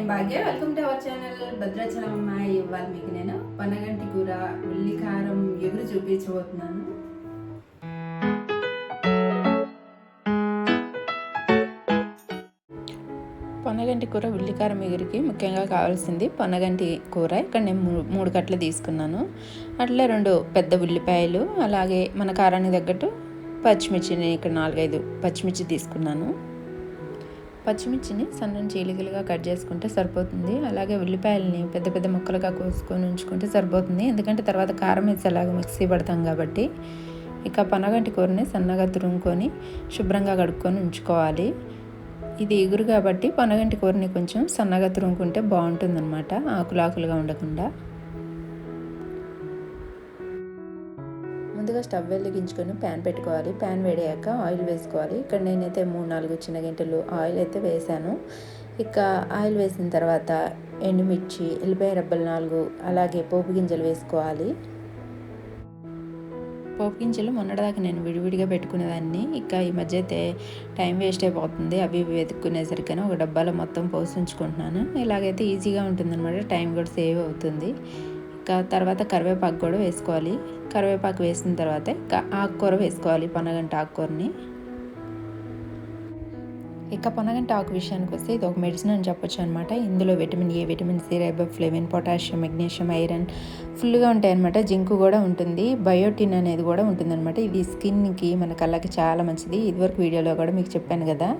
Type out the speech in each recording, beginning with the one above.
I'm Bhagya. Welcome to our channel Bhadrachalam అమ్మాయి ఇవ్వాలి మీకు నేను పనగంటి కూర ఉల్లికారం ఎగురు చూపించబోతున్నాను. పొనగంటి కూర ఉల్లికారం ఎగురికి ముఖ్యంగా కావాల్సింది పొనగంటి కూర. ఇక్కడ నేను మూడు కట్టలు తీసుకున్నాను. అట్లే రెండు పెద్ద ఉల్లిపాయలు అలాగే మన కారానికి తగ్గట్టు పచ్చిమిర్చి నేను ఇక్కడ నాలుగైదు పచ్చిమిర్చి తీసుకున్నాను. పచ్చిమిర్చిని సన్నని చీలికలుగా కట్ చేసుకుంటే సరిపోతుంది. అలాగే ఉల్లిపాయలని పెద్ద పెద్ద ముక్కలుగా కోసుకొని ఉంచుకుంటే సరిపోతుంది. ఎందుకంటే తర్వాత కారం వేసి అలాగే మిక్సీ పడతాం కాబట్టి ఇక పనగంటి కూరని సన్నగా తురుముకొని శుభ్రంగా కడుక్కొని ఉంచుకోవాలి. ఇది ఎగురు కాబట్టి పనగంటి కూరని కొంచెం సన్నగా తురుముకుంటే బాగుంటుందన్నమాట ఆకులు ఆకులుగా ఉండకుండా. ముందుగా స్టవ్ వెలిగించుకొని ప్యాన్ పెట్టుకోవాలి. ప్యాన్ వేడయ్యాక ఆయిల్ వేసుకోవాలి. ఇక్కడ నేనైతే మూడు నాలుగు చిన్న గంటలు ఆయిల్ అయితే వేసాను. ఇక ఆయిల్ వేసిన తర్వాత ఎండుమిర్చి ఎల్లిపాయ రబ్బలు నాలుగు అలాగే పోపు గింజలు వేసుకోవాలి. పోపు గింజలు మొన్నటిదాకా నేను విడివిడిగా పెట్టుకునేదాన్ని. ఇక ఈ మధ్య అయితే టైం వేస్ట్ అయిపోతుంది. అవి ఇవి వెతుక్కునేసరికైనా ఒక డబ్బాలో మొత్తం పోసి ఉంచుకుంటున్నాను. ఇలాగైతే ఈజీగా ఉంటుందన్నమాట. టైం కూడా సేవ్ అవుతుంది. తర్వాత కరివేపాకు కూడా వేసుకోవాలి. కరివేపాకు వేసిన తర్వాత ఆకుకూర వేసుకోవాలి పనగంట ఆకుకూరని. ఇక పొనగంట ఆకు విషయానికి వస్తే ఇది ఒక మెడిసిన్ అని చెప్పొచ్చు అనమాట ఇందులో vitamin A vitamin C riboflavin potassium magnesium iron ఫుల్గా ఉంటాయి అనమాట జింకు కూడా ఉంటుంది. బయోటిన్ అనేది కూడా ఉంటుంది అనమాట ఇది స్కిన్కి మన కళ్ళకి చాలా మంచిది. ఇదివరకు వీడియోలో కూడా మీకు చెప్పాను కదా.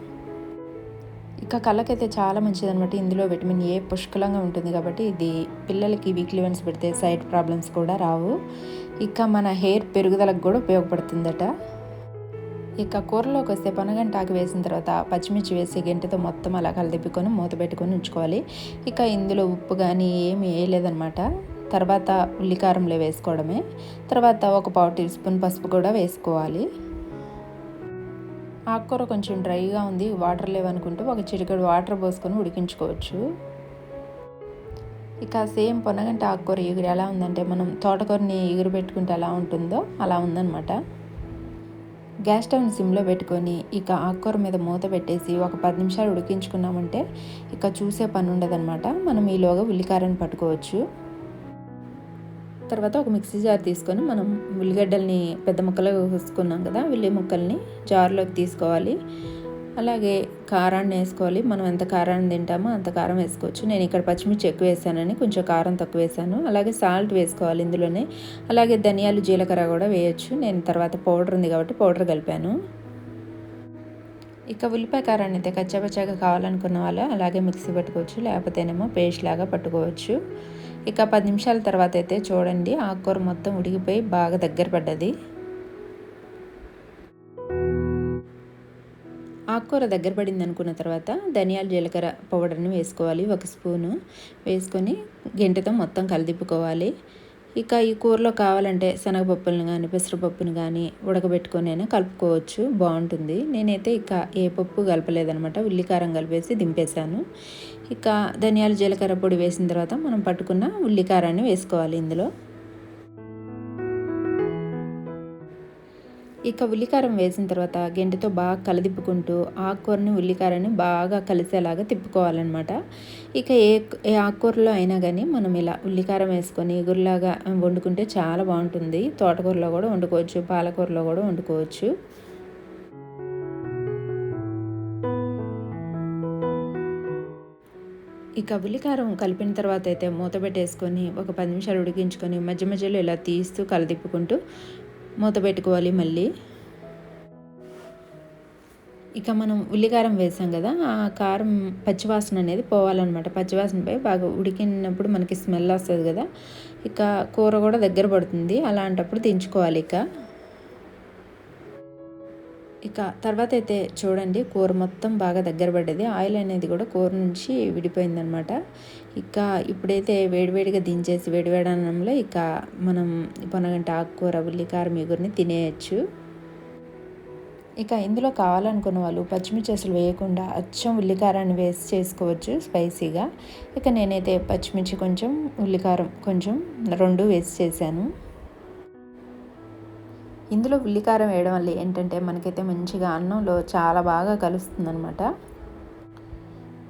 ఇక కళ్ళకైతే చాలా మంచిది అనమాట ఇందులో విటమిన్ ఏ పుష్కలంగా ఉంటుంది కాబట్టి ఇది పిల్లలకి వీక్లీ వన్స్ పెడితే సైడ్ ప్రాబ్లమ్స్ కూడా రావు. ఇక మన హెయిర్ పెరుగుదలకు కూడా ఉపయోగపడుతుందట. ఇక కూరలోకి వస్తే పనగంటాకు వేసిన తర్వాత పచ్చిమిర్చి వేసి గంటతో మొత్తం అలా కలదిప్పుకొని మూత పెట్టుకొని ఉంచుకోవాలి. ఇక ఇందులో ఉప్పు కానీ ఏమి వేయలేదనమాట తర్వాత ఉల్లికారంలో వేసుకోవడమే. తర్వాత ఒక పావు టీ స్పూన్ పసుపు కూడా వేసుకోవాలి. ఆకుకూర కొంచెం డ్రైగా ఉంది వాటర్ లేవనుకుంటే ఒక చిటికెడు వాటర్ పోసుకొని ఉడికించుకోవచ్చు. ఇక సేమ్ పొనగంట ఆకుకూర ఎగురు ఎలా ఉందంటే మనం తోటకూరని ఎగురు పెట్టుకుంటే ఎలా ఉంటుందో అలా ఉందన్నమాట. గ్యాస్ స్టవ్ని సిమ్లో పెట్టుకొని ఇక ఆకుకూర మీద మూత పెట్టేసి ఒక పది నిమిషాలు ఉడికించుకున్నామంటే ఇక చూసే పని ఉండదన్నమాట. మనం ఈలోగా ఉల్లికారాన్ని పట్టుకోవచ్చు. తర్వాత ఒక మిక్సీ జార్ తీసుకొని మనం ఉల్లిగడ్డల్ని పెద్ద ముక్కలు కోసుకున్నాం కదా ఉల్లి ముక్కల్ని జార్లోకి తీసుకోవాలి. అలాగే కారాన్ని వేసుకోవాలి. మనం ఎంత కారాన్ని తింటామో అంత కారం వేసుకోవచ్చు. నేను ఇక్కడ పచ్చిమిర్చి ఎక్కువ వేసానని కొంచెం కారం తక్కువ వేసాను. అలాగే సాల్ట్ వేసుకోవాలి ఇందులోనే. అలాగే ధనియాలు జీలకర్ర కూడా వేయచ్చు. నేను తర్వాత పౌడర్ ఉంది కాబట్టి పౌడర్ కలిపాను. ఇక ఉల్లిపాయ కారాన్ని అయితే కచ్చాపచ్చాగా కావాలనుకున్న వాళ్ళు అలాగే మిక్సీ పట్టుకోవచ్చు లేకపోతేనేమో పేస్ట్ లాగా పట్టుకోవచ్చు. ఇక పది నిమిషాల తర్వాత అయితే చూడండి ఆకుకూర మొత్తం ఉడికిపోయి బాగా దగ్గర పడ్డది. ఆకుకూర దగ్గర పడింది అనుకున్న తర్వాత ధనియాల జీలకర్ర పౌడర్ని వేసుకోవాలి ఒక స్పూను. వేసుకొని గెంటతో మొత్తం కలిదిప్పుకోవాలి. ఇక ఈ కూరలో కావాలంటే శనగపప్పులను కానీ పెసరపప్పును కానీ ఉడకబెట్టుకొని అయినా కలుపుకోవచ్చు. బాగుంటుంది. నేనైతే ఇక ఏ పప్పు కలపలేదనమాట ఉల్లికారం కలిపేసి దింపేశాను. ఇక ధనియాలు జీలకర్ర పొడి వేసిన తర్వాత మనం పట్టుకున్న ఉల్లికారాన్ని వేసుకోవాలి ఇందులో. ఇక ఉల్లికారం వేసిన తర్వాత గెంటతో బాగా కలదిప్పుకుంటూ ఆకుకూరని ఉల్లికారాన్ని బాగా కలిసేలాగా తిప్పుకోవాలన్నమాట. ఇక ఏ ఏ ఆకుకూరలో అయినా కానీ మనం ఇలా ఉల్లికారం వేసుకొని ఎగురులాగా వండుకుంటే చాలా బాగుంటుంది. తోటకూరలో కూడా వండుకోవచ్చు పాలకూరలో కూడా వండుకోవచ్చు. ఇక ఉల్లికారం కలిపిన తర్వాత అయితే మూత పెట్టేసుకొని ఒక పది నిమిషాలు ఉడికించుకొని మధ్య మధ్యలో ఇలా తీస్తూ కలదిప్పుకుంటూ మూత పెట్టుకోవాలి మళ్ళీ. ఇక మనం ఉల్లికారం వేసాం కదా ఆ కారం పచ్చివాసన అనేది పోవాలన్నమాట. పచ్చివాసనపై బాగా ఉడికినప్పుడు మనకి స్మెల్ వస్తుంది కదా ఇక కూర కూడా దగ్గర పడుతుంది. అలాంటప్పుడు దించుకోవాలి ఇక. ఇక తర్వాత అయితే చూడండి కూర మొత్తం బాగా దగ్గర పడ్డది. ఆయిల్ అనేది కూడా కూర నుంచి విడిపోయిందనమాట. ఇక ఇప్పుడైతే వేడివేడిగా దించేసి వేడివేడి అన్నంలో ఇక మనం పొనగంట ఆకుకూర ఉల్లికారం ఎగురిని తినేయచ్చు. ఇక ఇందులో కావాలనుకున్న వాళ్ళు పచ్చిమిర్చి అసలు వేయకుండా అచ్చం ఉల్లికారాన్ని వేసి చేసుకోవచ్చు స్పైసీగా. ఇక నేనైతే పచ్చిమిర్చి కొంచెం ఉల్లికారం కొంచెం రెండు వేసి చేశాను. ఇందులో ఉల్లికారం వేయడం వల్ల ఏంటంటే మనకైతే మంచిగా అన్నంలో చాలా బాగా కలుస్తుంది అనమాట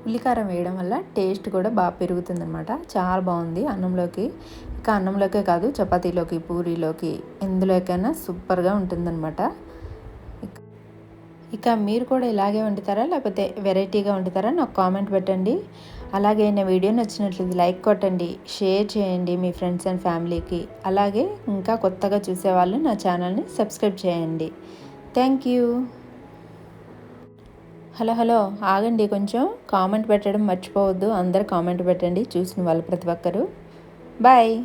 ఉల్లికారం వేయడం వల్ల టేస్ట్ కూడా బాగా పెరుగుతుందనమాట చాలా బాగుంది అన్నంలోకి. ఇంకా అన్నంలోకే కాదు చపాతీలోకి పూరీలోకి ఎందులోకైనా సూపర్గా ఉంటుందన్నమాట. ఇక మీరు కూడా ఇలాగే వండుతారా? లేకపోతే వెరైటీగా వండుతారా? నాకు కామెంట్ పెట్టండి. అలాగే నా వీడియో నచ్చినట్లయితే లైక్ కొట్టండి షేర్ చేయండి మీ ఫ్రెండ్స్ అండ్ ఫ్యామిలీకి. అలాగే ఇంకా కొత్తగా చూసేవాళ్ళు నా ఛానల్ని సబ్స్క్రైబ్ చేయండి. Thank you. Hello hello. ఆగండి కొంచెం. కామెంట్ పెట్టడం మర్చిపోవద్దు. అందరు కామెంట్ పెట్టండి. చూసిన వాళ్ళు ప్రతి ఒక్కరు. బాయ్.